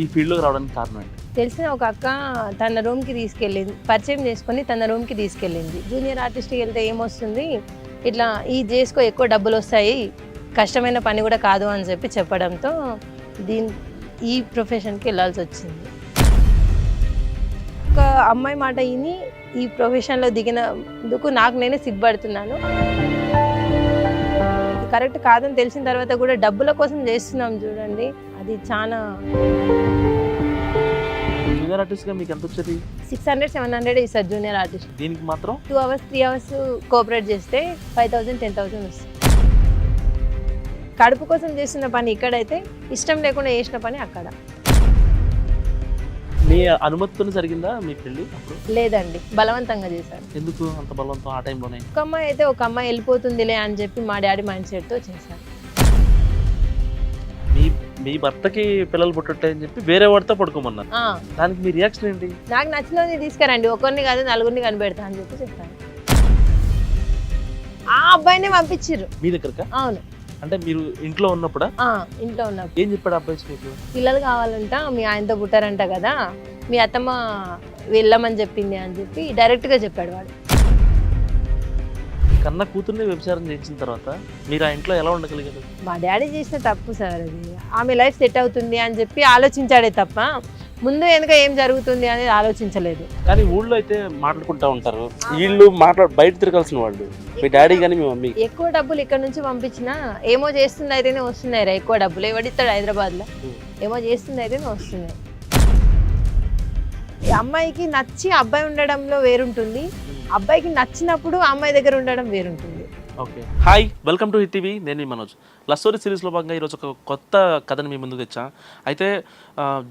ఈ ఫీల్డ్లోకి రావడానికి కారణం ఏంటి? తెలిసిన ఒక అక్క తన రూమ్కి తీసుకెళ్ళింది పరిచయం చేసుకొని తన రూమ్కి తీసుకెళ్ళింది. జూనియర్ ఆర్టిస్ట్కి వెళ్తే ఏమొస్తుంది? ఇట్లా ఈ చేసుకో ఎక్కువ డబ్బులు వస్తాయి కష్టమైన పని కూడా కాదు అని చెప్పి చెప్పడంతో దీని ఈ ప్రొఫెషన్కి వెళ్ళాల్సి వచ్చింది ఒక అమ్మాయి మాట విని ఈ ప్రొఫెషన్లో దిగినందుకు నాకు నేనే సిగ్గుపడుతున్నాను. కరెక్ట్ కాదని తెలిసిన తర్వాత కూడా డబ్బుల కోసం చేస్తున్నాం చూడండి. అది చాలా జూనియర్ ఆర్టిస్ట్గా మీకు ఎంత వచ్చేది? సిక్స్ హండ్రెడ్ సెవెన్ హండ్రెడ్ ఇస్తారు జూనియర్ ఆర్టిస్ట్. దీనికి మాత్రం? Two hours three hours cooperate చేస్తే ఫైవ్ థౌసండ్ టెన్ థౌసండ్ వస్తుంది. కడుపు కోసం చేస్తున్న పని ఇక్కడైతే ఇష్టం లేకుండా చేసిన పని అక్కడ. మీ అనుమతితో జరిగిందా మీ అప్పుడు? లేదండి బలవంతంగా చేశారు. ఎందుకు అంత బలవంతం ఆ టైంలోనే? ఒక అమ్మాయి అయితే ఒక అమ్మాయి వెళ్ళిపోతుందిలే అని చెప్పి మా డాడీ మైండ్ సెట్తో చేశారు. మీ భర్తకి పిల్లలు పుట్టట్లేదని చెప్పి వేరే వాడితో పడుకోమన్నారు. దానికి మీ రియాక్షన్ ఏంటి? నాకు నచ్చినది తీసుకురండి ఒకరిని కాదు నలుగురిని కనిపెడతా అని చెప్పి చెప్తాను ఆ అబ్బాయిని పంపించారు మీ దగ్గరకా? అవును. అంటే మీరు ఇంట్లో ఉన్నప్పుడా? ఆ, ఇంట్లో ఉన్నప్పుడు. ఏం చెప్పాడు అబ్బాయి మీకు పిల్లలు కావాలంట మీ ఆయనతో పుట్టారంట కదా మీ అత్తమ్మ వెళ్ళమని చెప్పింది అని చెప్పి డైరెక్ట్గా చెప్పాడు వాడు. కన్న కూతుర్ని వ్యభిచారం చేసిన తర్వాత మీరు ఆ ఇంట్లో ఎలా ఉండగలిగారు? మా డాడీ చేసిన తప్పు సార్ అది. ఆమె లైఫ్ సెట్ అవుతుంది అని చెప్పి ఆలోచించాడే తప్ప ముందు వెనుక ఏం జరుగుతుంది అనేది ఆలోచించలేదు. కానీ ఊళ్ళో అయితే మాట్లాడుకుంటా ఉంటారు. వీళ్ళు మాట్లాడ బయట తిరగాల్సిన వాళ్ళు. మీ డాడీ కానీ మీ మమ్మీ? ఎక్కువ డబ్బులు ఇక్కడ నుంచి పంపించినా ఏమో చేస్తుంది అయితేనే వస్తున్నాయి రా ఎక్కువ డబ్బులు. ఎవడిస్తాడు హైదరాబాద్లో? ఏమో చేస్తుంది అయితేనే వస్తున్నాయి. ఈ అమ్మాయికి నచ్చి అబ్బాయి ఉండడంలో వేరుంటుంది. అబ్బాయికి నచ్చినప్పుడు అమ్మాయి దగ్గర ఉండడం వేరుంటుంది. Okay. Hi welcome to hit TV. నేను మీ మనోజ్. లవ్ స్టోరీ సిరీస్లో భాగంగా ఈరోజు ఒక కొత్త కథని మీ ముందుకు తెచ్చా. అయితే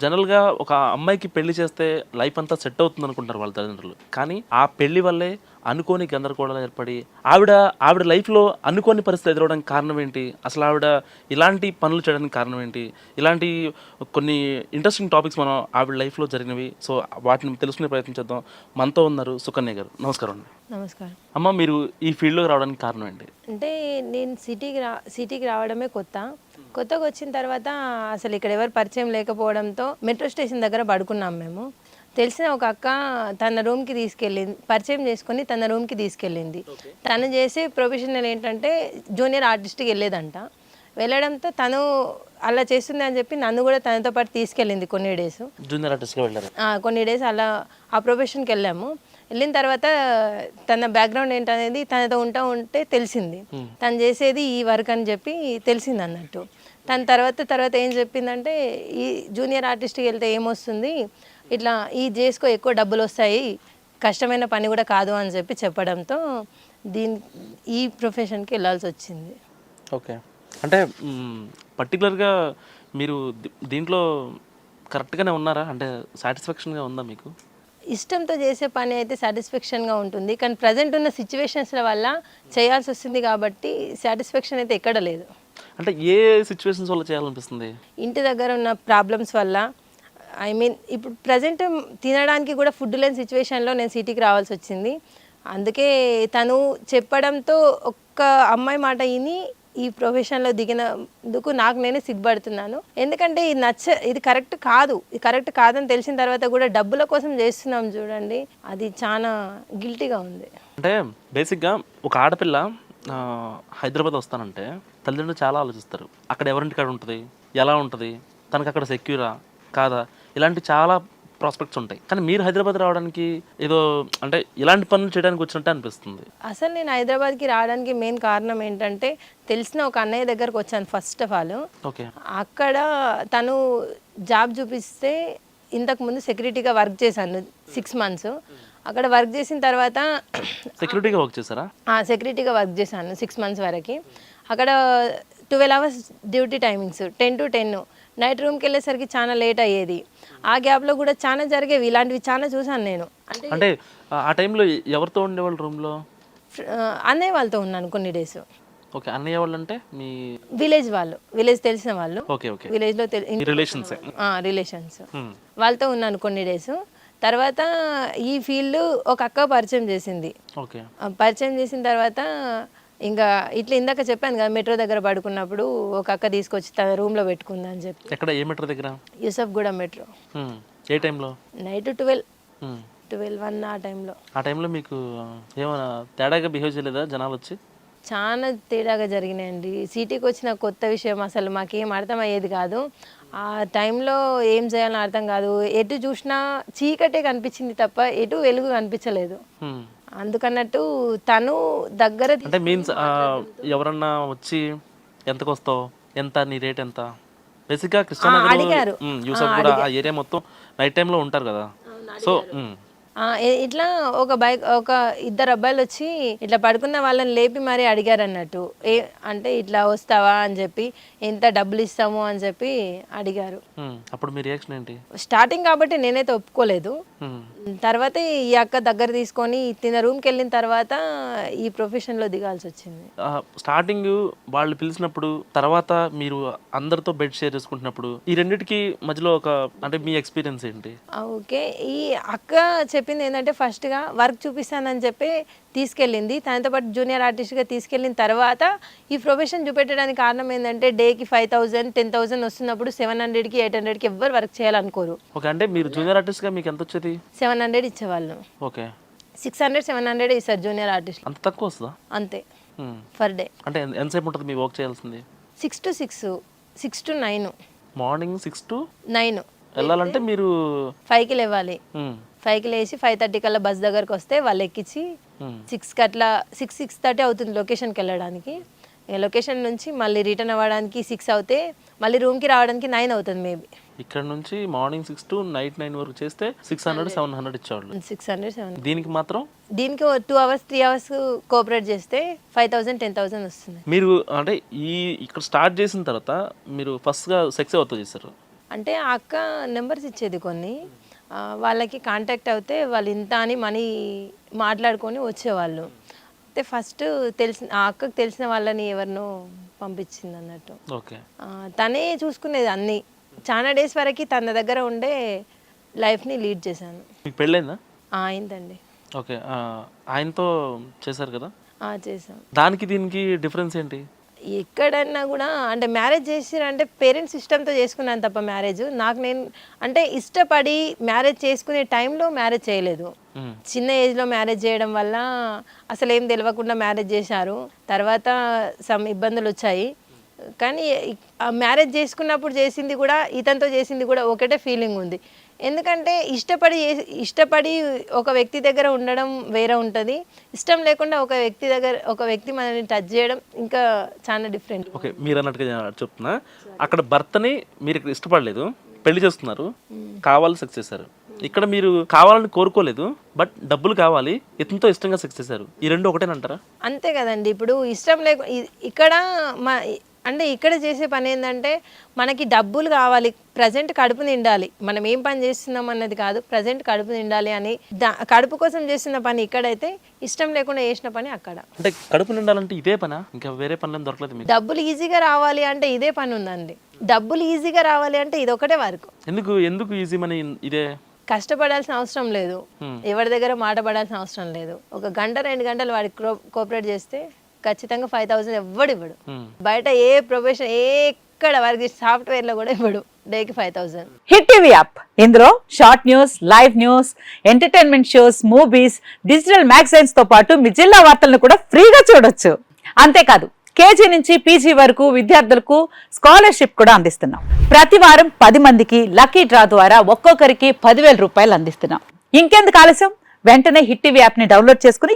జనరల్గా ఒక అమ్మాయికి పెళ్ళి చేస్తే లైఫ్ అంతా సెట్ అవుతుంది అనుకుంటారు వాళ్ళ తల్లిదండ్రులు. కానీ ఆ పెళ్ళి వల్లే అనుకోని గందరగోళాలు ఏర్పడి ఆవిడ ఆవిడ లైఫ్లో అనుకోని పరిస్థితి ఎదురవడానికి కారణం ఏంటి? అసలు ఆవిడ ఇలాంటి పనులు చేయడానికి కారణం ఏంటి? ఇలాంటి కొన్ని ఇంట్రెస్టింగ్ టాపిక్స్ మనం ఆవిడ లైఫ్లో జరిగినవి సో వాటిని తెలుసుకునే ప్రయత్నం చేద్దాం. మనతో ఉన్నారు సుకన్య గారు. నమస్కారం అండి. నమస్కారం. అమ్మ మీరు ఈ ఫీల్డ్లోకి రావడానికి కారణం ఏంటి? అంటే నేను సిటీకి రా సిటీకి రావడమే కొత్త. కొత్తగా వచ్చిన తర్వాత అసలు ఇక్కడ ఎవరు పరిచయం లేకపోవడంతో మెట్రో స్టేషన్ దగ్గర పడుకున్నాం మేము. తెలిసిన ఒక అక్క తన రూమ్కి తీసుకెళ్ళింది పరిచయం చేసుకొని తన రూమ్కి తీసుకెళ్ళింది. తను చేసే ప్రొఫెషనల్ ఏంటంటే జూనియర్ ఆర్టిస్ట్కి వెళ్ళేదంట. వెళ్ళడంతో తను అలా చేస్తుంది అని చెప్పి నన్ను కూడా తనతో పాటు తీసుకెళ్ళింది కొన్ని డేస్. జూనియర్ ఆర్టిస్ట్గా వెళ్ళారు. కొన్ని డేస్ అలా ఆ ప్రొఫెషన్కి వెళ్ళాము. వెళ్ళిన తర్వాత తన బ్యాక్గ్రౌండ్ ఏంటనేది తనతో ఉంటా ఉంటే తెలిసింది. తను చేసేది ఈ వర్క్ అని చెప్పి తెలిసింది అన్నట్టు. తన తర్వాత తర్వాత ఏం చెప్పిందంటే ఈ జూనియర్ ఆర్టిస్ట్కి వెళ్తే ఏమొస్తుంది? ఇట్లా ఈ చేసుకో ఎక్కువ డబ్బులు వస్తాయి కష్టమైన పని కూడా కాదు అని చెప్పి చెప్పడంతో దీని ఈ ప్రొఫెషన్కి వెళ్ళాల్సి వచ్చింది. ఓకే అంటే పర్టికులర్గా మీరు దీంట్లో కరెక్ట్గానే ఉన్నారా? అంటే సాటిస్ఫాక్షన్గా ఉందా మీకు? ఇష్టంతో చేసే పని అయితే సాటిస్ఫాక్షన్గా ఉంటుంది. కానీ ప్రజెంట్ ఉన్న సిచ్యువేషన్స్ల వల్ల చేయాల్సి వస్తుంది కాబట్టి సాటిస్ఫాక్షన్ అయితే ఎక్కడ లేదు. అంటే ఏ సిచ్యువేషన్స్ వల్ల చేయాలనిపిస్తుంది? ఇంటి దగ్గర ఉన్న ప్రాబ్లమ్స్ వల్ల ఐ మీన్ ఇప్పుడు ప్రజెంట్ తినడానికి కూడా ఫుడ్ లేని సిచ్యువేషన్లో నేను సిటీకి రావాల్సి వచ్చింది. అందుకే తను చెప్పడంతో ఒక్క అమ్మాయి మాట విని ఈ ప్రొఫెషన్లో దిగినందుకు నాకు నేనే సిగ్గుపడుతున్నాను. ఎందుకంటే ఇది నచ్చ ఇది కరెక్ట్ కాదు. ఇది కరెక్ట్ కాదని తెలిసిన తర్వాత కూడా డబ్బుల కోసం చేస్తున్నాం చూడండి. అది చాలా గిల్టీగా ఉంది. అంటే బేసిక్గా ఒక ఆడపిల్ల హైదరాబాద్ వస్తానంటే తల్లిదండ్రులు చాలా ఆలోచిస్తారు. అక్కడ ఎవరింటికాడ ఉంటుంది ఎలా ఉంటుంది? తనకు అక్కడ సెక్యూరా? కాదా? ఇలాంటి చాలా ప్రాస్పెక్ట్స్ ఉంటాయి. కానీ మీరు హైదరాబాద్ రావడానికి ఏదో అంటే ఇలాంటి పనులు చేయడానికి వచ్చినట్టు అనిపిస్తుంది. అసలు నేను హైదరాబాద్కి రావడానికి మెయిన్ కారణం ఏంటంటే తెలిసిన ఒక అన్నయ్య దగ్గరకు వచ్చాను ఫస్ట్ ఆఫ్ ఆల్ ఓకే. అక్కడ తను జాబ్ చూపిస్తే ఇంతకు ముందు సెక్యూరిటీగా వర్క్ చేశాను సిక్స్ మంత్స్ అక్కడ వర్క్ చేసిన తర్వాత సెక్యూరిటీగా వర్క్ చేశారా? సెక్యూరిటీగా వర్క్ చేశాను సిక్స్ మంత్స్ వరకు. అక్కడ twelve hours duty timings ten to ten night రూమ్కి వెళ్ళేసరికి చాలా లేట్ అయ్యేది. ఆ గ్యాప్లో కూడా చాలా జరిగేవి. ఇలాంటివి చాలా చూసాను నేను. అంటే ఆ- టైంలో ఎవరితో ఉండేవాళ్ళు రూమ్లో? అన్నయ్య వాళ్ళతో ఉన్నాను కొన్ని డేస్. ఓకే అన్నయ్య వాళ్ళు అంటే మీ విలేజ్ వాళ్ళు. విలేజ్ తెలిసిన వాళ్ళు. Okay okay. విలేజ్లో మీ రిలేషన్స్. రిలేషన్స్. వాళ్ళతో ఉన్నాను కొన్ని డేస్. తర్వాత ఈ ఫీల్డ్ ఒక అక్క పరిచయం చేసింది. ఓకే. పరిచయం చేసిన తర్వాత ఇంకా ఇట్లా ఇందాక చెప్పాను కదా మెట్రో దగ్గర పడుకున్నప్పుడు ఒక అక్క తీసుకొచ్చి తన రూమ్లో పెట్టుకుందా అని చెప్పి. ఎక్కడ ఏ మీటర్ దగ్గర? యూసఫ్ కూడా మెట్రో. ఉమ్. ఏ టైంలో? Night twelve. ఉమ్. ట్వెల్వ్ వన్ ఆ టైంలో. ఆ టైంలో మీకు ఏమైనా తేడాగా బిహేవ్ చేయలేదా జనాలు వచ్చి? చాలా తేడాగా జరిగినాయండి. సిటీకి వచ్చిన కొత్త విషయం అసలు మాకేం అర్థమయ్యేది కాదు. ఆ టైంలో ఏం చేయాలని అర్థం కాదు. ఎటు చూసినా చీకటే కనిపించింది తప్ప ఎటు వెలుగు కనిపించలేదు. ఉమ్. అందుకన్నట్టు తను దగ్గర అంటే మీన్స్ ఎవరన్నా వచ్చి ఎంతకు వస్తావు ఎంత? నీ రేట్ ఎంత? బేసిక్గా కృష్ణానగర్ యూసఫ్ కూడా ఆ ఏరియా మొత్తం నైట్ టైంలో ఉంటారు కదా. సో ఇట్లా ఒక బైక్ ఒక ఇద్దరు అబ్బాయిలు వచ్చి ఇట్లా పడుకున్న వాళ్ళని లేపి మరీ అడిగారు అన్నట్టు ఏ అంటే ఇట్లా వస్తావా అని చెప్పి ఎంత డబ్బులు ఇస్తాము అని చెప్పి అడిగారు. అప్పుడు మీ రియాక్షన్ ఏంటి? స్టార్టింగ్ కాబట్టి నేనైతే ఒప్పుకోలేదు. తర్వాత ఈ అక్క దగ్గర తీసుకొని తిన రూమ్కి వెళ్ళిన తర్వాత ఈ ప్రొఫెషన్లో దిగాల్సి వచ్చింది. స్టార్టింగ్ వాళ్ళు పిలిచినప్పుడు తర్వాత మీరు అందరితో బెడ్ షేర్ చేసుకుంటున్నప్పుడు ఈ రెండిటికి మధ్యలో ఒక అంటే మీ ఎక్స్పీరియన్స్ ఏంటి? ఓకే. ఈ అక్క చెప్పింది ఏంటంటే ఫస్ట్గా వర్క్ చూపిస్తానని చెప్పి తీసుకెళ్ళింది. తనతో పాటు జూనియర్ ఆర్టిస్ట్గా తీసుకెళ్ళిన తర్వాత ఈ ప్రొఫెషన్ చూపెట్టడానికి కారణం ఏంటంటే డేకి ఫైవ్ థౌజండ్ టెన్ థౌజండ్ వస్తున్నప్పుడు సెవెన్ హండ్రెడ్కి ఎయిట్ హండ్రెడ్కి ఎవ్వరు వర్క్ చేయాలనుకోరు. ఓకే. అంటే మీరు జూనియర్ ఆర్టిస్ట్గా మీకు ఎంత వచ్చేది? సెవెన్ హండ్రెడ్ ఇచ్చేవాళ్ళు. Okay. Six hundred seven hundred ఇస్తారు జూనియర్ ఆర్టిస్ట్ అంత తక్కువ వస్తుందా? అంతే. ఉమ్. ఫర్ డే అంటే ఎంత- ఎంతసేపు ఉంటుంది మీ వర్క్ చేయాల్సింది? Six to six six to nine. Morning six to nine. వెళ్ళాలంటే మీరు ఫైవ్కి లేవాలి. ఉమ్, ఫైవ్కి లేచి ఫైవ్ థర్టీ కల్లా బస్ దగ్గరకు వస్తే వాళ్ళు ఎక్కించి ఉమ్, సిక్స్కి అట్లా సిక్స్ సిక్స్ థర్టీ అవుతుంది లొకేషన్కి వెళ్ళడానికి. లొకేషన్ నుంచి మళ్ళీ రిటర్న్ అవ్వడానికి సిక్స్ అవుతే మళ్ళీ రూమ్కి రావడానికి నైన్ అవుతుంది మేబీ. ఇక్కడ నుంచి morning six to night nine వరకు చేస్తే సిక్స్ హండ్రెడ్ సెవెన్ హండ్రెడ్ ఇచ్చేవాళ్ళు. సిక్స్ హండ్రెడ్ సెవెన్ దీనికి మాత్రం? దీనికి two hours three hours cooperate చేస్తే ఫైవ్ థౌసండ్ టెన్ థౌసండ్ వస్తుంది. మీరు అంటే ఈ ఇక్కడ స్టార్ట్ చేసిన తర్వాత మీరు ఫస్ట్గా సెక్స్ అవుతూ చేశారు? అంటే ఆ అక్క నెంబర్స్ ఇచ్చేది కొన్ని. వాళ్ళకి కాంటాక్ట్ అవుతే వాళ్ళు ఇంత అని మనీ మాట్లాడుకొని వచ్చేవాళ్ళు. అయితే ఫస్ట్ తెలిసిన ఆ అక్కకు తెలిసిన వాళ్ళని ఎవరినో పంపించింది అన్నట్టు ఓకే తనే చూసుకునేది అన్నీ. చాలా డేస్ వరకు తన దగ్గర ఉండే లైఫ్ని లీడ్ చేశాను. మీకు పెళ్ళైందా? అయిందండి. ఓకే ఆయనతో చేశారు కదా? చేశాం. దానికి దీనికి డిఫరెన్స్ ఏంటి? ఎక్కడన్నా కూడా అంటే మ్యారేజ్ చేసిరంటే పేరెంట్స్ ఇష్టంతో చేసుకున్నాను తప్ప మ్యారేజ్. నాకు నేను అంటే ఇష్టపడి మ్యారేజ్ చేసుకునే టైంలో మ్యారేజ్ చేయలేదు. చిన్న ఏజ్లో మ్యారేజ్ చేయడం వల్ల అసలు ఏం తెలియకుండా మ్యారేజ్ చేశారు. తర్వాత సమ్ ఇబ్బందులు వచ్చాయి. కానీ ఆ మ్యారేజ్ చేసుకున్నప్పుడు చేసింది కూడా ఇతనితో చేసింది కూడా ఒకటే ఫీలింగ్ ఉంది. ఎందుకంటే ఇష్టపడి ఇష్టపడి ఒక వ్యక్తి దగ్గర ఉండడం వేరే ఉంటుంది. ఇష్టం లేకుండా ఒక వ్యక్తి దగ్గర ఒక వ్యక్తి మనల్ని టచ్ చేయడం ఇంకా చాలా డిఫరెంట్ ఓకే మీరు అన్నట్టుగా చెప్తున్నా. అక్కడ భర్తని మీరు ఇక్కడ ఇష్టపడలేదు పెళ్ళి చేస్తున్నారు కావాలి సెక్స్ చేశారు. ఇక్కడ మీరు కావాలని కోరుకోలేదు బట్ డబ్బులు కావాలి ఇతనితో ఇష్టంగా సెక్స్ చేశారు. ఈ రెండు ఒకటేనంటారా? అంతే కదండి. ఇప్పుడు ఇష్టం లేకు ఇక్కడ మా అంటే ఇక్కడ చేసే పని ఏంటంటే మనకి డబ్బులు కావాలి ప్రజెంట్ కడుపు నిండాలి. మనం ఏం పని చేస్తున్నాం అన్నది కాదు ప్రజెంట్ కడుపు నిండాలి అని కడుపు కోసం చేస్తున్న పని ఇక్కడైతే ఇష్టం లేకుండా చేసిన పని అక్కడ. అంటే కడుపు నిండాలంటే ఇదే పనా? ఇంకా వేరే పనులు దొరకలేదు డబ్బులు ఈజీగా రావాలి అంటే ఇదే పని ఉందండి. డబ్బులు ఈజీగా రావాలి అంటే ఇదొకటే వరకు. ఎందుకు ఎందుకు ఈజీ మనీ ఇదే? కష్టపడాల్సిన అవసరం లేదు. ఎవరి దగ్గర మాట పడాల్సిన అవసరం లేదు. ఒక గంట రెండు గంటలు వాడికి కోఆపరేట్ చేస్తే ఖచ్చితంగా ఫైవ్ థౌసండ్ ఎవ్వడు ఇవ్వడు. ఉమ్. బయట ఏ ప్రొఫెషన్ ఎక్కడ వారికి సాఫ్ట్వేర్లో కూడా ఇవ్వడు. డేకి five thousand hit TV app. ఇందులో short news live news entertainment shows movies digital మ్యాగజైన్స్తో పాటు మీ జిల్లా వార్తలను కూడా ఫ్రీగా చూడొచ్చు. అంతేకాదు కేజీ నుంచి పీజీ వరకు విద్యార్థులకు స్కాలర్షిప్ కూడా అందిస్తున్నాం. ప్రతి వారం పది మందికి లక్కీ డ్రా ద్వారా ఒక్కొక్కరికి పదివేల రూపాయలు అందిస్తున్నాం. ఇంకెందుకు ఆలస్యం? వెంటనే హిట్ టీవీ యాప్ని డౌన్లోడ్ చేసుకుని